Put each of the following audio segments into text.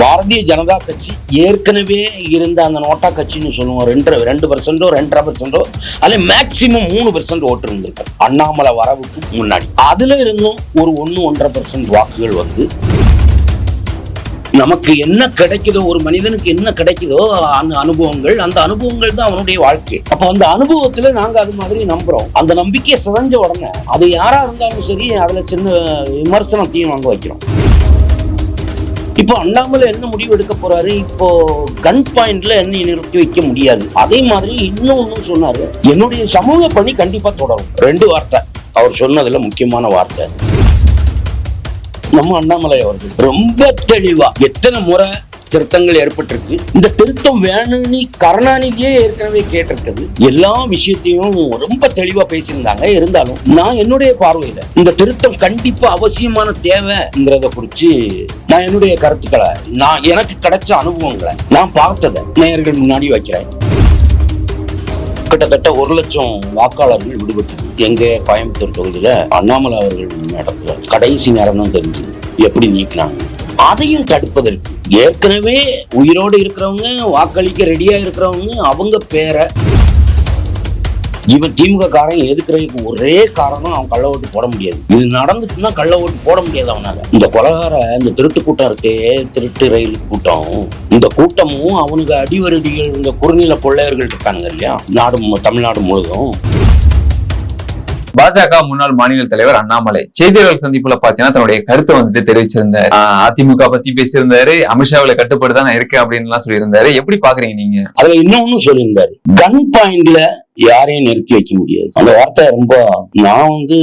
பாரதிய ஜனதா கட்சி ஏற்கனவே இருந்த அந்த நோட்டா கட்சின்னு சொல்லுவோம். ரெண்டு ரெண்டு பர்சன்டோ ரெண்டரை பர்சன்டோ அல்ல மேக்சிமம் மூணு பர்சன்ட் ஓட்டு இருந்திருக்கும். அண்ணாமலை வரவுக்கு முன்னாடி. அதுல இருந்தும் ஒரு ஒன்று ஒன்றரை பர்சன்ட் வாக்குகள் வந்து நமக்கு என்ன கிடைக்குதோ ஒரு மனிதனுக்கு என்ன கிடைக்குதோ அந்த அனுபவங்கள் அந்த அனுபவங்கள் தான் அவனுடைய வாழ்க்கை. அப்ப அந்த அனுபவத்துல நாங்க அது மாதிரி நம்புறோம். அந்த நம்பிக்கையை சிதஞ்ச உடனே அது யாரா இருந்தாலும் சரி அதுல சின்ன விமர்சனத்தையும் வாங்க வைக்கிறோம். இப்போ அண்ணாமலை என்ன முடிவு எடுக்க போறாரு? இப்போ கன் பாயிண்ட்ல என்ன நிறுத்தி வைக்க முடியாது. அதே மாதிரி இன்னொன்னு சொன்னாரு. என்னுடைய சமூக பணி கண்டிப்பா தொடரும். ரெண்டு வார்த்தை. அவர் சொன்னதுல முக்கியமான வார்த்தை. நம்ம அண்ணாமலை அவர்கள் ரொம்ப தெளிவா எத்தனை முறை திருத்தங்கள் ஏற்பட்டிருக்கு. இந்த திருத்தம் வேணும்னு கருணாநிதியே ஏற்கனவே கேட்டிருக்குது எல்லா விஷயத்தையும் ரொம்ப தெளிவா பேசியிருந்தாங்க. இருந்தாலும் நான் என்னுடைய பார்வையில இந்த திருத்தம் கண்டிப்பா அவசியமான தேவைங்கிறத குறிச்சு நான் என்னுடைய கருத்துக்களை நான் எனக்கு கிடைச்ச அனுபவங்களை நான் பார்த்ததை நேயர்கள் முன்னாடி வைக்கிறேன். கிட்டத்தட்ட ஒரு லட்சம் வாக்காளர்கள் விடுபட்டு எங்க கோயம்புத்தூர் தொகுதியில அண்ணாமலை அவர்கள் இடத்துல கடைசி நேரம் தான் தெரிஞ்சது எப்படி நீக்கினாங்க? அதையும் தடுப்பதற்கு. ஏற்கனவே உயிரோடு இருக்கிறவங்க வாக்களிக்க ரெடியா இருக்கிறவங்க அவங்க பேரை இவன் திமுக காரன் எதுக்குறதுக்கு ஒரே காரணம் அவன் கள்ள ஓட்டு போட முடியாது. இது நடந்துச்சுன்னா கள்ள ஓட்டு போட முடியாது அவனால. இந்த கொலகார இந்த திருட்டு கூட்டம் இருக்கே திருட்டு ரயில் கூட்டம். இந்த கூட்டமும் அவனுக்கு அடிவருடிகள் இந்த குறுநில கொள்ளையர்கள் இருக்காங்க இல்லையா? நாடு தமிழ்நாடு முழுதும். பாஜக முன்னாள் மாநில தலைவர் அண்ணாமலை. செய்தியாளர் சந்திப்புல பாத்தீங்கன்னா தன்னுடைய கருத்தை வந்துட்டு தெரிவிச்சிருந்தாரு. அதிமுக பத்தி பேசியிருந்தாரு. அமித்ஷாவில கட்டுப்பாடு தான் நான் இருக்கேன் அப்படின்னு எல்லாம் சொல்லியிருந்தாரு. எப்படி பாக்குறீங்க நீங்க? அதுல இன்னொன்னு சொல்லியிருந்தாரு. கன் பாயிண்ட்ல யாரையும் நிறுத்தி வைக்க முடியாது. அந்த வார்த்தை ரொம்ப நான் வந்து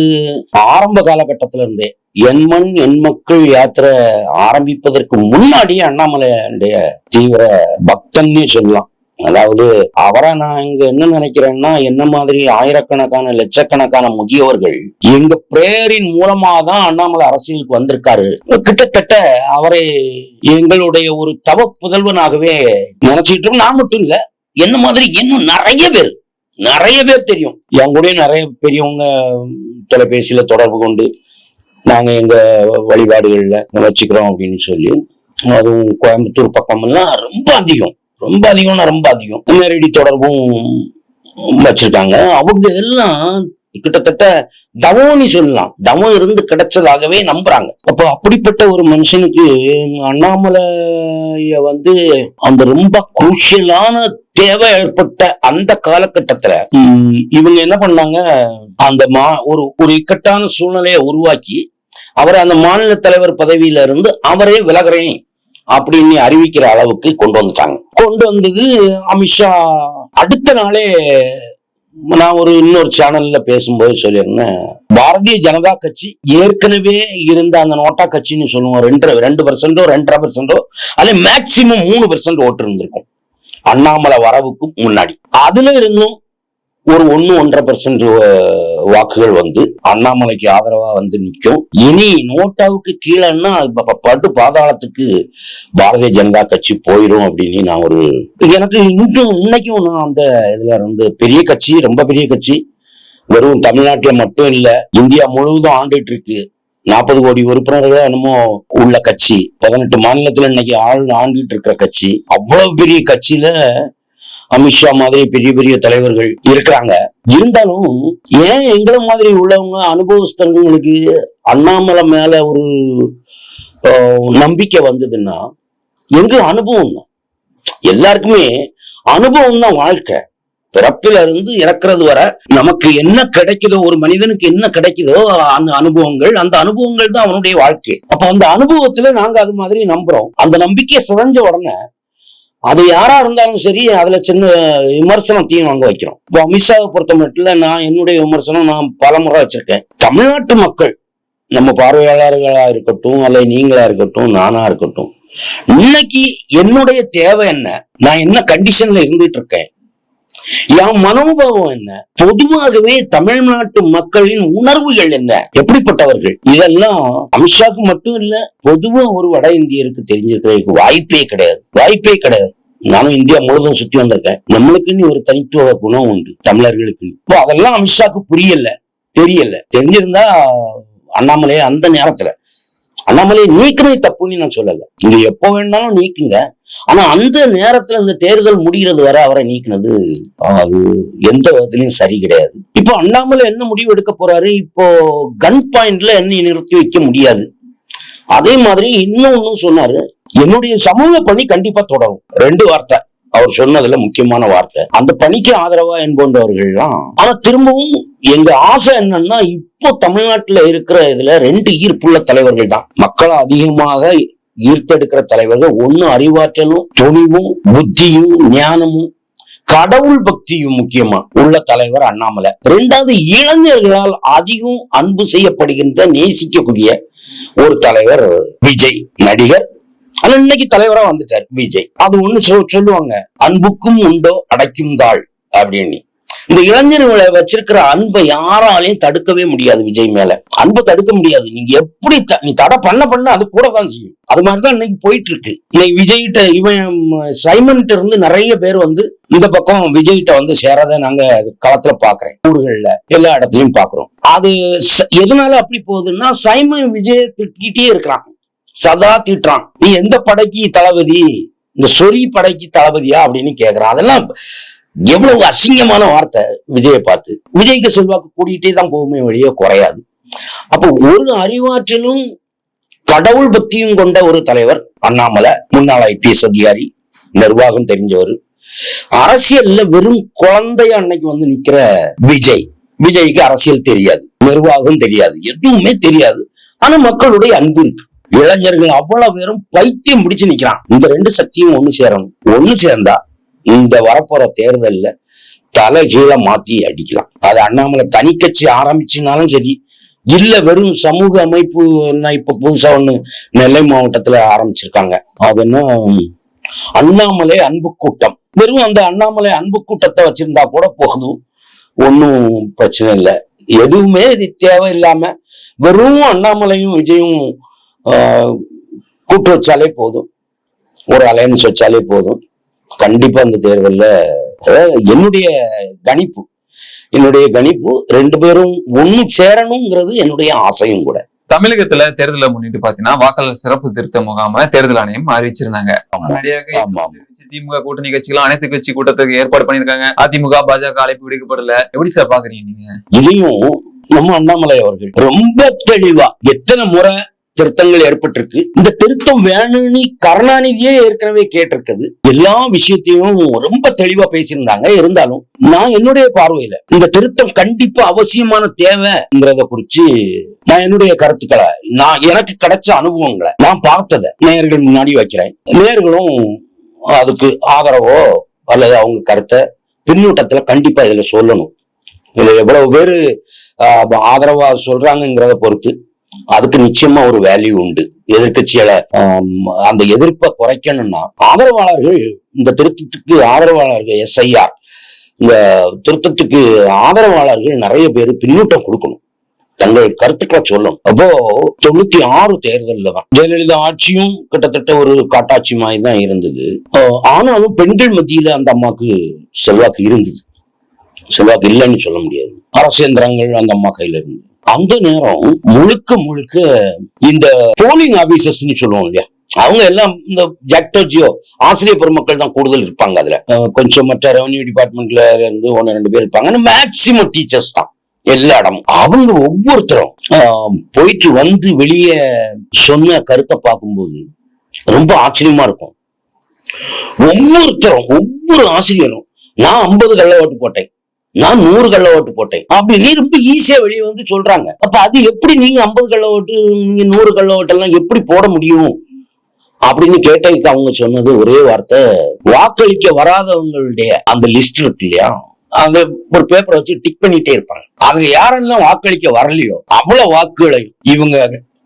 ஆரம்ப காலகட்டத்துல இருந்தே என் மண் என் மக்கள் யாத்திரை ஆரம்பிப்பதற்கு முன்னாடியே அண்ணாமலையுடைய தீவிர பக்தன்னே சொல்லலாம். அதாவது அவரை நான் இங்க என்ன நினைக்கிறேன்னா என்ன மாதிரி ஆயிரக்கணக்கான லட்சக்கணக்கான முதியவர்கள் எங்க பிரேயரின் மூலமா தான் அண்ணாமலை அரசியலுக்கு வந்திருக்காரு. கிட்டத்தட்ட அவரை எங்களுடைய ஒரு தவ புதல்வனாகவே நினைச்சிட்டு இருக்கோம். நான் மட்டும் இல்ல என்ன மாதிரி இன்னும் நிறைய பேர் நிறைய பேர் தெரியும். என் கூட நிறைய பெரியவங்க தொலைபேசியில தொடர்பு கொண்டு நாங்க எங்க வழிபாடுகள்ல வச்சுக்கிறோம் அப்படின்னு சொல்லி அதுவும் கோயம்புத்தூர் பக்கமெல்லாம் ரொம்ப அதிகம். ரொம்ப அதிகம்னா ரொம்ப அதிகம். நேரடி தொடர்பும் வச்சிருக்காங்க. அவங்க எல்லாம் கிட்டத்தட்ட தவம்னு சொல்லலாம். தவம் இருந்து கிடைச்சதாகவே நம்புறாங்க. அப்போ அப்படிப்பட்ட ஒரு மனுஷனுக்கு அண்ணாமலைய வந்து அந்த ரொம்ப குரூஷியலான தேவை ஏற்பட்ட அந்த காலகட்டத்துல இவங்க என்ன பண்ணாங்க? அந்த மா ஒரு ஒரு இக்கட்டான சூழ்நிலையை உருவாக்கி அவரை அந்த மாநில தலைவர் பதவியில இருந்து அவரே விலகுறேன். அப்படின்னு அறிவிக்கிற அளவுக்கு கொண்டு வந்துட்டாங்க. கொண்டு வந்தது அமித்ஷா அடுத்த நாளே நான் ஒரு இன்னொரு சேனல்ல பேசும்போது சொல்லியிருந்தேன் பாரதிய ஜனதா கட்சி ஏற்கனவே இருந்த அந்த நோட்டா கட்சின்னு சொல்லுவோம் ரெண்டு ரெண்டு பர்சன்டோ ரெண்டரை பர்சன்டோ அல்ல மேக்சிமம் மூணு பர்சன்ட் ஓட்டு இருந்திருக்கும். அண்ணாமலை வரவுக்கு முன்னாடி. அதுல இருந்தும் ஒரு ஒன்னு ஒன்றரை பர்சன்ட் வாக்குகள் வந்து அண்ணாமலைக்கு ஆதரவா வந்து நிற்கும் இனி நோட்டாவுக்கு கீழேன்னா ப- பாதாளத்துக்கு பாரதிய ஜனதா கட்சி போயிடும் அப்படின்னு நான் ஒரு எனக்கு இன்னும் இன்னைக்கும் நான் அந்த இதுல இருந்து பெரிய கட்சி ரொம்ப பெரிய கட்சி. வெறும் தமிழ்நாட்டில் மட்டும் இல்லை இந்தியா முழுவதும் ஆண்டுட்டு இருக்கு நாற்பது கோடி உறுப்பினர்கள் என்னமோ உள்ள கட்சி. பதினெட்டு மாநிலத்தில் இன்னைக்கு ஆள் ஆண்டுகிட்டு இருக்கிற கட்சி. அவ்வளவு பெரிய கட்சியில அமித்ஷா மாதிரி பெரிய பெரிய தலைவர்கள் இருக்கிறாங்க. இருந்தாலும் ஏன் எங்களை மாதிரி உள்ளவங்க அனுபவஸ்தங்களுக்கு அண்ணாமலை மேல ஒரு ஆஹ், நம்பிக்கை வந்ததுன்னா எங்களுக்கு அனுபவம் தான். எல்லாருக்குமே அனுபவம் தான் வாழ்க்கை. பிறப்பில இருந்து இறக்குறது வரை நமக்கு என்ன கிடைக்குதோ ஒரு மனிதனுக்கு என்ன கிடைக்குதோ அந்த அனுபவங்கள் அந்த அனுபவங்கள் தான் அவனுடைய வாழ்க்கை. அப்ப அந்த அனுபவத்துல நாங்க அது மாதிரி நம்புறோம். அந்த நம்பிக்கையை சிதஞ்ச உடனே அது யாரா இருந்தாலும் சரி அதுல சின்ன விமர்சனத்தையும் வாங்க வைக்கிறோம். இப்போ அமித்ஷாவை பொறுத்த மட்டும் நான் என்னுடைய விமர்சனம் நான் பல முறை வச்சிருக்கேன். தமிழ்நாட்டு மக்கள் நம்ம பார்வையாளர்களா இருக்கட்டும் அல்ல நீங்களா இருக்கட்டும் நானா இருக்கட்டும் இன்னைக்கு என்னுடைய தேவை என்ன? நான் என்ன கண்டிஷன்ல இருந்துட்டு இருக்கேன்? என் மனோபாவம் என்ன? பொதுவாகவே தமிழ்நாட்டு மக்களின் உணர்வுகள் என்ன? எப்படிப்பட்டவர்கள்? இதெல்லாம் அமித்ஷாக்கு மட்டும் இல்ல பொதுவா ஒரு வட இந்தியருக்கு தெரிஞ்சிருக்கிறதுக்கு வாய்ப்பே கிடையாது. வாய்ப்பே கிடையாது. நானும் இந்தியா முழுவதும் சுத்தி வந்திருக்கேன். நம்மளுக்குன்னு ஒரு தனித்துவ குணம் உண்டு தமிழர்களுக்கு இப்போ அதெல்லாம் அமித்ஷாக்கு புரியல தெரியல. தெரிஞ்சிருந்தா அண்ணாமலையே அந்த நேரத்துல அண்ணாமலை நீக்கினே தப்புன்னு நான் சொல்லலை. நீங்க எப்போ வேணாலும் நீக்குங்க. ஆனா அந்த நேரத்துல இந்த தேர்தல் முடிகிறது வரை அவரை நீக்கினது அது எந்த விதத்திலையும் சரி கிடையாது. இப்போ அண்ணாமலை என்ன முடிவு எடுக்க போறாரு? இப்போ கன் பாயிண்ட்ல என்ன நிறுத்தி வைக்க முடியாது? அதே மாதிரி இன்னும் ஒன்னும் சொன்னாரு. என்னுடைய சமூக பணி கண்டிப்பா தொடரும். ரெண்டு வார்த்தை. அவர் சொன்னதுல முக்கியமான வார்த்தை. அந்த பணிக்கு ஆதரவா என்போன்றவர்கள்லாம் ஆனா திரும்பவும் எங்க ஆசை என்னன்னா இப்போ தமிழ்நாட்டுல இருக்கிற இதுல ரெண்டு ஈர்ப்புள்ள தலைவர்கள் தான். மக்களை அதிகமாக ஈர்த்தெடுக்கிற தலைவர்கள். ஒன்னு அறிவாற்றலும் துணிவும் புத்தியும் ஞானமும் கடவுள் பக்தியும் முக்கியமா உள்ள தலைவர் அண்ணாமலை. ரெண்டாவது இளைஞர்களால் அதிகம் அன்பு செய்யப்படுகின்ற நேசிக்கக்கூடிய ஒரு தலைவர் விஜய். நடிகர் ஆனா இன்னைக்கு தலைவரா வந்துட்டார் விஜய். அது ஒண்ணு சொல்லுவாங்க அன்புக்கும் உண்டோ அடைக்கும் தாள் அப்படின்னு. இந்த இளைஞர்களை வச்சிருக்கிற அன்பை யாராலையும் தடுக்கவே முடியாது விஜய் மேல. அன்பை தடுக்க முடியாது. நீங்க எப்படி த- நீ தடை பண்ண பண்ண அது கூட தான் செய்யும். அது மாதிரிதான் இன்னைக்கு போயிட்டு இருக்கு இன்னைக்கு விஜய்கிட்ட இவன் சைமன்ட்ட இருந்து நிறைய பேர் வந்து இந்த பக்கம் விஜய்கிட்ட வந்து சேரத நாங்க களத்துல பாக்குறேன். ஊர்கள்ல எல்லா இடத்துலயும் பாக்குறோம். அது எதனால அப்படி போகுதுன்னா சைமன் விஜய திட்டிகிட்டே இருக்கிறான். சதா திட்டுறான். நீ எந்த படைக்கு தளபதி? இந்த சொறி படைக்கு தளபதியா அப்படின்னு கேக்குறான். அதெல்லாம் எவ்வளவு அசிங்கமான வார்த்தை விஜயை பார்த்து. விஜய்க்கு செல்வாக்கு கூடிகிட்டே தான் போகுமே வழியே குறையாது. அப்போ ஒரு அறிவாற்றலும் கடவுள் பக்தியும் கொண்ட ஒரு தலைவர் அண்ணாமலை முன்னாள் ஐபிஎஸ் அதிகாரி நிர்வாகம் தெரிஞ்சவர். அரசியல்ல வெறும் குழந்தைய அன்னைக்கு வந்து நிக்கிற விஜய். விஜய்க்கு அரசியல் தெரியாது. நிர்வாகம் தெரியாது. எதுவுமே தெரியாது. ஆனா மக்களுடைய அன்பு இருக்கு. இளைஞர்கள் அவ்வளவு பேரும் பைத்தியம் முடிச்சு நிக்கிறான். இந்த ரெண்டு சக்தியும் ஒண்ணு சேரணும். ஒண்ணு சேர்ந்தா இந்த வரப்போற தேர்தல்ல தலை கீழே மாத்தி அடிக்கலாம். அது அண்ணாமலை தனி கட்சி ஆரம்பிச்சுனாலும் சரி இல்ல வெறும் சமூக அமைப்பு நான் இப்ப புதுசா ஒண்ணு நெல்லை மாவட்டத்துல ஆரம்பிச்சிருக்காங்க. அது என்ன? அண்ணாமலை அன்பு கூட்டம். வெறும் அந்த அண்ணாமலை அன்பு கூட்டத்தை வச்சிருந்தா கூட போதும். ஒன்றும் பிரச்சனை இல்லை. எதுவுமே இது தேவையில்லாம வெறும் அண்ணாமலையும் விஜயும் கூட்டு வச்சாலே போதும். ஒரு அலையன்ஸ் வச்சாலே போதும். கண்டிப்பா இந்த தேர்தல்ல என்னுடைய கணிப்பு என்னுடைய கணிப்பு ரெண்டு பேரும் ஒண்ணு சேரணுங்கிறது என்னுடைய ஆசையும் கூட. தமிழகத்துல தேர்தலை முன்னிட்டு பாத்தீங்கன்னா வாக்காளர் சிறப்பு திருத்த முகாம தேர்தல் ஆணையம் அறிவிச்சிருந்தாங்க. திமுக கூட்டணி கட்சிகளும் அனைத்து கட்சி கூட்டத்துக்கு ஏற்பாடு பண்ணிருக்காங்க அதிமுக பாஜக அழைப்பு விடுக்கப்படல. எப்படி சார் பாக்குறீங்க நீங்க? இதையும் நம்ம அண்ணாமலை அவர்கள் ரொம்ப தெளிவா எத்தனை முறை திருத்தங்கள் ஏற்பட்டிருக்கு. இந்த திருத்தம் வேணும்னு கருணாநிதியே ஏற்கனவே கேட்டிருக்குது எல்லா விஷயத்தையும் ரொம்ப தெளிவா பேசியிருந்தாங்க. இருந்தாலும் நான் என்னுடைய பார்வையில இந்த திருத்தம் கண்டிப்பா அவசியமான தேவைங்கிறத குறிச்சு நான் என்னுடைய கருத்துக்களை நான் எனக்கு கிடைச்ச அனுபவங்களை நான் பார்த்ததை நேயர்கள் முன்னாடி வைக்கிறேன். நேர்களும் அதுக்கு ஆதரவோ அல்லது அவங்க கருத்தை பின்னூட்டத்துல கண்டிப்பா இதுல சொல்லணும். இதுல எவ்வளவு பேரு ஆதரவா சொல்றாங்கிறத பொறுத்து அதுக்கு நிச்சயமா ஒரு வேல்யூ உண்டு. எதிர்கட்சியால அந்த எதிர்ப்பை குறைக்கணும்னா ஆதரவாளர்கள் இந்த திருத்தத்துக்கு ஆதரவாளர்கள் எஸ்ஐஆர் இந்த திருத்தத்துக்கு ஆதரவாளர்கள் நிறைய பேர் பின்னூட்டம் கொடுக்கணும். தங்கள் கருத்துக்களை சொல்லணும். அப்போ தொண்ணூத்தி ஆறு தேர்தலில் தான் ஜெயலலிதா ஆட்சியும் கிட்டத்தட்ட ஒரு காட்டாட்சி மாதிரி தான் இருந்தது. ஆனாலும் பெண்கள் மத்தியில அந்த அம்மாக்கு செல்வாக்கு இருந்தது. செல்வாக்கு இல்லைன்னு சொல்ல முடியாது. அரசேந்திரங்கள் அந்த அம்மா கையில இருந்தது. அந்த நேரம் முழுக்க முழுக்க இந்த போலிங் ஆபீசர்ஸ்னு சொல்லுவோம் இல்லையா? அவங்க எல்லாம் இந்த ஜாக்டோஜியோ ஆசிரியர் பெருமக்கள் தான் கூடுதல் இருப்பாங்க அதுல. கொஞ்சம் மற்ற ரெவன்யூ டிபார்ட்மெண்ட்ல இருந்து ஒன்னு ரெண்டு பேர் இருப்பாங்க. மேக்சிமம் டீச்சர்ஸ் தான். எல்லா இடமும். அவங்க ஒவ்வொருத்தரும் போயிட்டு வந்து வெளியே சொன்ன கருத்தை பார்க்கும்போது ரொம்ப ஆச்சரியமா இருக்கும். ஒவ்வொருத்தரும் ஒவ்வொரு ஆசிரியரும் நான் ஐம்பது கள்ள ஓட்டு போட்டேன். நான் நூறு கள்ள ஓட்டு போட்டேன் அப்படின்னு ரொம்ப ஈஸியா வெளியே வந்து சொல்றாங்க அப்ப அது எப்படி நீங்க ஐம்பது கள்ள ஓட்டு நீங்க நூறு கள்ள ஓட்டெல்லாம் எப்படி போட முடியும் அப்படின்னு கேட்டதுக்கு அவங்க சொன்னது ஒரே வார்த்தை வாக்களிக்க வராதவங்களுடைய அந்த லிஸ்ட் இருக்கு இல்லையா அந்த ஒரு பேப்பரை வச்சு டிக் பண்ணிட்டே இருப்பாங்க அவங்க யாரெல்லாம் வாக்களிக்க வரலையோ அவ்வளவு வாக்குகளையும் இவங்க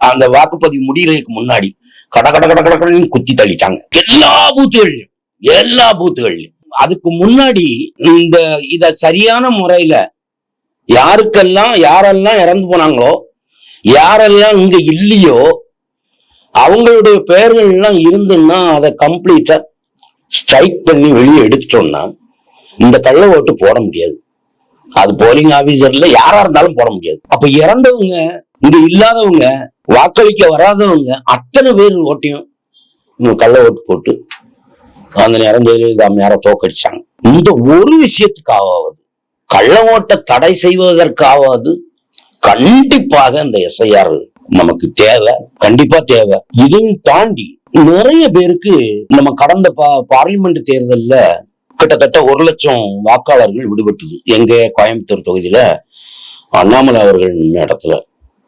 அந்த வாக்குப்பதிவு முடிகிறதுக்கு முன்னாடி கட கட கட கட கடன்னு குத்தி தள்ளிட்டாங்க எல்லா பூத்துகள்லயும் எல்லா பூத்துகள்லயும் அதுக்கு முன்னாடி இந்த இத சரியான முறையில யாருக்கெல்லாம் யாரெல்லாம் இறந்து போனாங்களோ யாரெல்லாம் இங்க இல்லையோ அவங்களுடைய பெயர்கள் எல்லாம் இருந்துன்னா அதை கம்ப்ளீட்டா ஸ்ட்ரைக் பண்ணி வெளியே எடுத்துட்டோம்னா இந்த கள்ள ஓட்டு போட முடியாது. அது போலிங் ஆபீசர்ல யாரா இருந்தாலும் போட முடியாது. அப்ப இறந்தவங்க இங்க இல்லாதவங்க வாக்களிக்க வராதவங்க அத்தனை பேர் ஓட்டையும் கள்ள ஓட்டு போட்டு அந்த நேரம் ஜெயலலிதா அம்மையார தோக்கடிச்சாங்க. இந்த ஒரு விஷயத்துக்காவது கள்ள ஓட்ட தடை செய்வதற்காவது கண்டிப்பாக இந்த எஸ்ஐஆர் நமக்கு தேவை கண்டிப்பா தேவை. இதையும் தாண்டி நிறைய பேருக்கு நம்ம கடந்த பா- பார்லிமெண்ட் தேர்தல்ல கிட்டத்தட்ட ஒரு லட்சம் வாக்காளர்கள் விடுபட்டது. எங்க கோயம்புத்தூர் தொகுதியில அண்ணாமலை அவர்கள் இடத்துல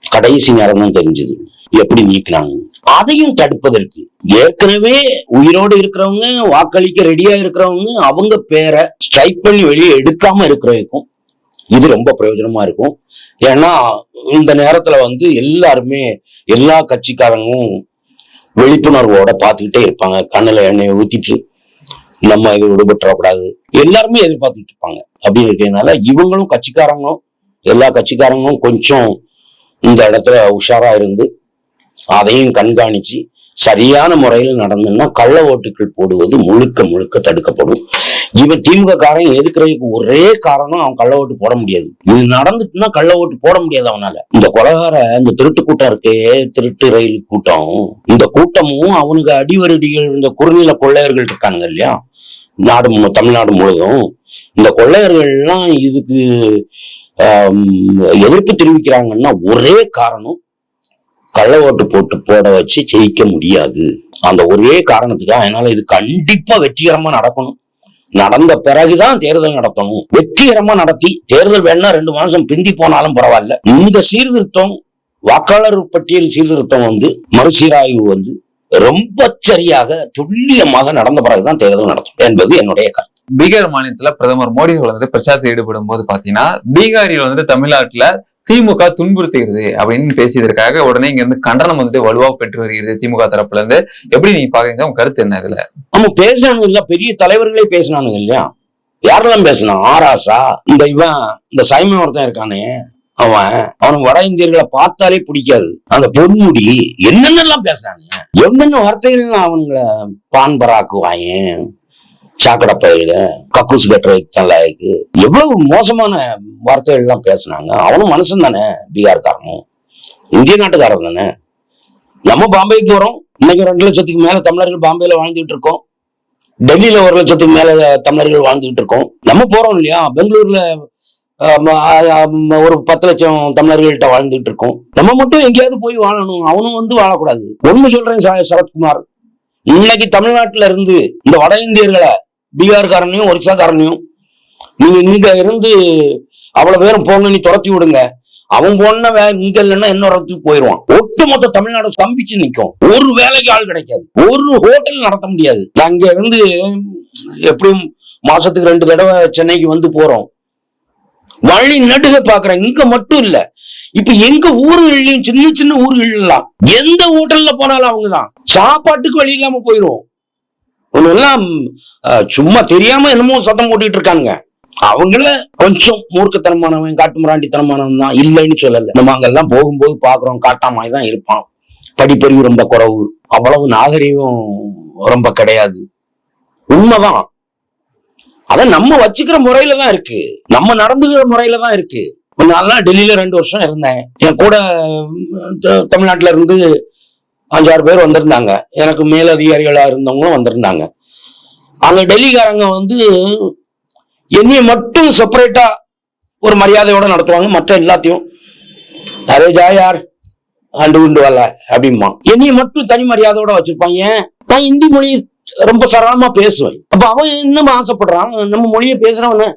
கடைசி நேரம் தான் தெரிஞ்சது. எப்படி நீக்கினாங்க அதையும் தடுப்பதற்கு ஏற்கனவே உயிரோடு இருக்கிறவங்க வாக்களிக்க ரெடியா இருக்கிறவங்க அவங்க பேரை ஸ்ட்ரைக் பண்ணி வெளியே எடுக்காம இருக்கிறவங்களுக்கும் இது ரொம்ப பிரயோஜனமா இருக்கும். ஏன்னா இந்த நேரத்துல வந்து எல்லாருமே எல்லா கட்சிக்காரங்களும் விழிப்புணர்வோட பார்த்துக்கிட்டே இருப்பாங்க. கண்ணில் எண்ணெயை ஊத்திட்டு நம்ம இது விடுபட்டுறக்கூடாது. எல்லாருமே எதிர்பார்த்துட்டு இருப்பாங்க. அப்படின்னு இருக்கிறதுனால இவங்களும் கட்சிக்காரங்களும் எல்லா கட்சிக்காரங்களும் கொஞ்சம் இந்த இடத்துல உஷாரா இருந்து அதையும் கண்காணிச்சு சரியான முறையில் நடந்ததுன்னா கள்ள ஓட்டுகள் போடுவது முழுக்க முழுக்க தடுக்கப்படும். இவன் திமுக காரன் எதுக்குறதுக்கு ஒரே காரணம் அவன் கள்ள ஓட்டு போட முடியாது. இது நடந்துட்டுன்னா கள்ள ஓட்டு போட முடியாது அவனால. இந்த கொலகார இந்த திருட்டு கூட்டம் இருக்கே திருட்டு ரயில் கூட்டம். இந்த கூட்டமும் அவனுக்கு அடிவருடிகள் இந்த குறுநில கொள்ளையர்கள் இருக்காங்க இல்லையா? நாடு மு- தமிழ்நாடு முழுதும். இந்த கொள்ளையர்கள்லாம் இதுக்கு எதிர்ப்பு தெரிவிக்கிறாங்கன்னா ஒரே காரணம் கள்ள ஓட்டு போட்டு போட வச்சு ஜெயிக்க முடியாது. அந்த ஒரே காரணத்துக்காக அதனால இது கண்டிப்பா வெற்றிகரமா நடக்கணும். நடந்த பிறகுதான் தேர்தல் நடத்தணும். வெற்றிகரமா நடத்தி தேர்தல் வேணா ரெண்டு மாசம் பிந்தி போனாலும் பரவாயில்ல. இந்த சீர்திருத்தம் வாக்காளர் பட்டியல் சீர்திருத்தம் வந்து மறுசீராய்வு வந்து ரொம்ப சரியாக துல்லியமாக நடந்த பிறகுதான் தேர்தல் நடத்தும் என்பது என்னுடைய கருத்து. பீகார் மாநிலத்துல பிரதமர் மோடி வந்துட்டு வந்து பிரச்சாரத்தில் ஈடுபடும் போது பாத்தீங்கன்னா பீகாரில் வந்து தமிழ்நாட்டுல திமுக துன்புறுத்துகிறது அப்படின்னு பேசியதற்காக உடனே இங்க இருந்து கண்டனம் வந்து வலுவா பெற்று வருகிறது திமுக தரப்புல இருந்து. எப்படி நீங்க பாக்குறீங்க? உங்க கருத்து என்ன இதுல? நம்ம பேசினானுங்க இல்ல பெரிய தலைவர்களே பேசினானுங்க இல்லையா? யாரெல்லாம் பேசினான் ஆராசா? இந்த இவன் இந்த சைமன் ஒருத்தன் இருக்கானே அவன் அவனுக்கு வட இந்தியர்களை பார்த்தாலே பிடிக்காது. அந்த பொன்முடி என்னென்னலாம் பேசுறாங்க என்னென்ன வார்த்தைகள் அவனுங்கள பான்பராக்குவாயன் சாக்கடை பயிலுக கக்கூஸ் கட்டுற தான் லாய்க்கு. எவ்வளவு மோசமான வார்த்தைகள் எல்லாம் பேசுனாங்க. அவனும் மனுஷன் தானே பீகார்காரனும். இந்திய நாட்டுக்காரன் தானே. நம்ம பாம்பே போறோம். இன்னைக்கு ரெண்டு லட்சத்துக்கு மேல தமிழர்கள் பாம்பேல வாழ்ந்துட்டு இருக்கோம். டெல்லியில ஒரு லட்சத்துக்கு மேல தமிழர்கள் வாழ்ந்துகிட்டு இருக்கோம். நம்ம போறோம் இல்லையா? பெங்களூர்ல ஒரு பத்து லட்சம் தமிழர்கள்ட்ட வாழ்ந்துகிட்டு இருக்கோம். நம்ம மட்டும் எங்கேயாவது போய் வாழணும். அவனும் வந்து வாழக்கூடாது. ஒண்ணு சொல்றேன் சரத்குமார். இன்னைக்கு தமிழ்நாட்டுல இருந்து இந்த வட இந்தியர்களை பீகார்காரனையும் ஒரிசாக்காரனையும் நீங்க இங்க இருந்து அவ்வளவு பேரும் போங்க நீ துரத்தி விடுங்க. அவன் போனா வே இங்க இல்லைன்னா இன்னொரு இடத்துக்கு போயிடுவான் ஒட்டுமொத்த தமிழ்நாடு ஸ்தம்பிச்சு நிற்கும் ஒரு வேலைக்கு ஆள் கிடைக்காது. ஒரு ஹோட்டல் நடத்த முடியாது. நான் இருந்து எப்படியும் மாசத்துக்கு ரெண்டு தடவை சென்னைக்கு வந்து போறோம். வழி நடுக பாக்குறேன். இங்க மட்டும் இல்லை. இப்ப எங்க ஊர்கள்லயும் சின்ன சின்ன ஊர்கள் எந்த ஹோட்டல்ல போனாலும் அவங்கதான். சாப்பாட்டுக்கு வழி இல்லாம போயிரும் எல்லாம் சும்மா தெரியாம என்னமோ சத்தம் போட்டுட்டு இருக்காங்க அவங்கள கொஞ்சம் மூர்க்கத்தனமானவன் காட்டுமிராண்டித்தனமானவன் தான் இல்லைன்னு சொல்லல. நம்ம அங்கெல்லாம் போகும்போது பாக்குறோம் காட்டாமாய் தான் இருப்பான். படிப்பறிவு ரொம்ப குறைவு. அவ்வளவு நாகரிகம் ரொம்ப கிடையாது. உண்மைதான். அத நம்ம வச்சுக்கிற முறையில தான் இருக்கு. நம்ம நடந்துகிற முறையில தான் இருக்கு. இப்ப நான்லாம் டெல்லியில ரெண்டு வருஷம் இருந்தேன். என் கூட தமிழ்நாட்டில த- இருந்து அஞ்சாறு பேர் வந்திருந்தாங்க. எனக்கு மேலதிகாரிகளாக இருந்தவங்களும் வந்திருந்தாங்க. அந்த டெல்லிக்காரங்க வந்து என்னையை மட்டும் செப்பரேட்டா ஒரு மரியாதையோட நடத்துவாங்க. மற்ற எல்லாத்தையும் அரே ஜா யார்? ஆண்டு உண்டு வரல அப்படிமா என்னையை மட்டும் தனி மரியாதையோட வச்சிருப்பாங்க. ஏன்? நான் இந்தி மொழி ரொம்ப சரளமா பேசுவேன். அப்ப அவன் இன்னும் ஆசைப்படுறான். நம்ம மொழியை பேசுறவன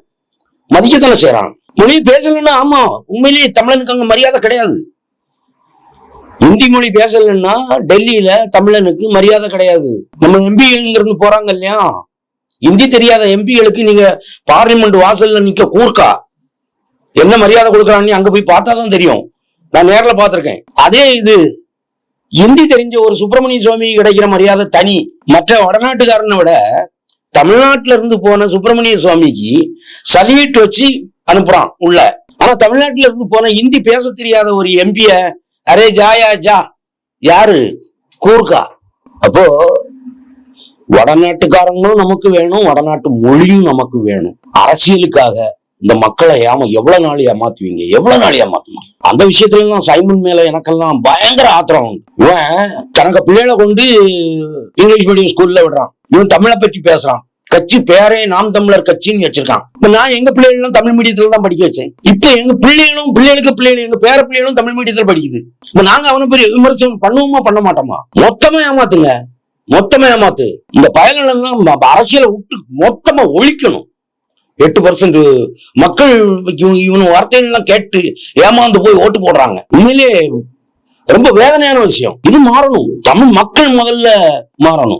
மதிக்கத்தானே செய்யறான் மொழி பேசலன்னா ஆமா உண்மையிலேயே தமிழனுக்கு அங்க மரியாதை கிடையாது. இந்தி மொழி பேசலன்னா டெல்லியில தமிழனுக்கு மரியாதை கிடையாது. நம்ம எம்பிங்கிறது போறாங்க இல்லையா? இந்தி தெரியாத எம்பிகளுக்கு நீங்க பார்லிமெண்ட் வாசல்ல நிக்க கூர்க்கா? என்ன மரியாதை கொடுக்குறான்னு அங்க போய் பார்த்தா தான் தெரியும். நான் நேர்ல பார்த்திருக்கேன். அதே இது இந்தி தெரிஞ்ச ஒரு சுப்பிரமணிய சுவாமி கிடைக்கிற மரியாதை தனி. மற்ற வடநாட்டுக்காரனை விட தமிழ்நாட்டுல இருந்து போன சுப்பிரமணிய சுவாமிக்கு சல்யூட் வச்சு அனுப்புறான் உள்ள. ஆனா தமிழ்நாட்டுல இருந்து போன இந்தி பேச தெரியாத ஒரு எம்பிய அரே ஜாயா ஜா யாரு? கூர்கா. அப்போ வடநாட்டுக்காரங்களும் நமக்கு வேணும் வடநாட்டு மொழியும் நமக்கு வேணும். அரசியலுக்காக இந்த மக்களை ஏமா எவ்வளவு நாள் ஏமாத்துவீங்க? எவ்வளவு நாள் ஏமாத்த முடியும்? அந்த விஷயத்துல எல்லாம் சைமன் மேல எனக்கெல்லாம் பயங்கர ஆத்திரம் இவன் தனக்கு பிள்ளைகளை கொண்டு இங்கிலீஷ் மீடியம் ஸ்கூல்ல விடுறான். இவன் தமிழை பற்றி பேசுறான். கட்சி பேரே நாம் தமிழர் கட்சின்னு வச்சிருக்கான். இப்ப நான் எங்க பிள்ளைகளும் தமிழ் மீடியத்துல தான் படிக்க வச்சேன். இப்ப எங்க பிள்ளைகளும் பிள்ளைகளுக்கு பிள்ளைகள் எங்க பேர பிள்ளைகளும் தமிழ் மீடியத்துல படிக்குது. இப்ப நாங்க அவனை பெரிய விமர்சனம் பண்ணுவோமா பண்ண மாட்டோமா? மொத்தமா ஏமாத்துங்க. மொத்தமா ஏமாத்து. இந்த பயல்கள் எல்லாம் அரசியலை விட்டு மொத்தமா ஒழிக்கணும். எட்டு பர்சன்ட் மக்கள் இவன் வார்த்தைகள்லாம் கேட்டு ஏமாந்து போய் ஓட்டு போடுறாங்க. உண்மையிலே ரொம்ப வேதனையான விஷயம். இது மாறணும். தமிழ் மக்கள் முதல்ல மாறணும்.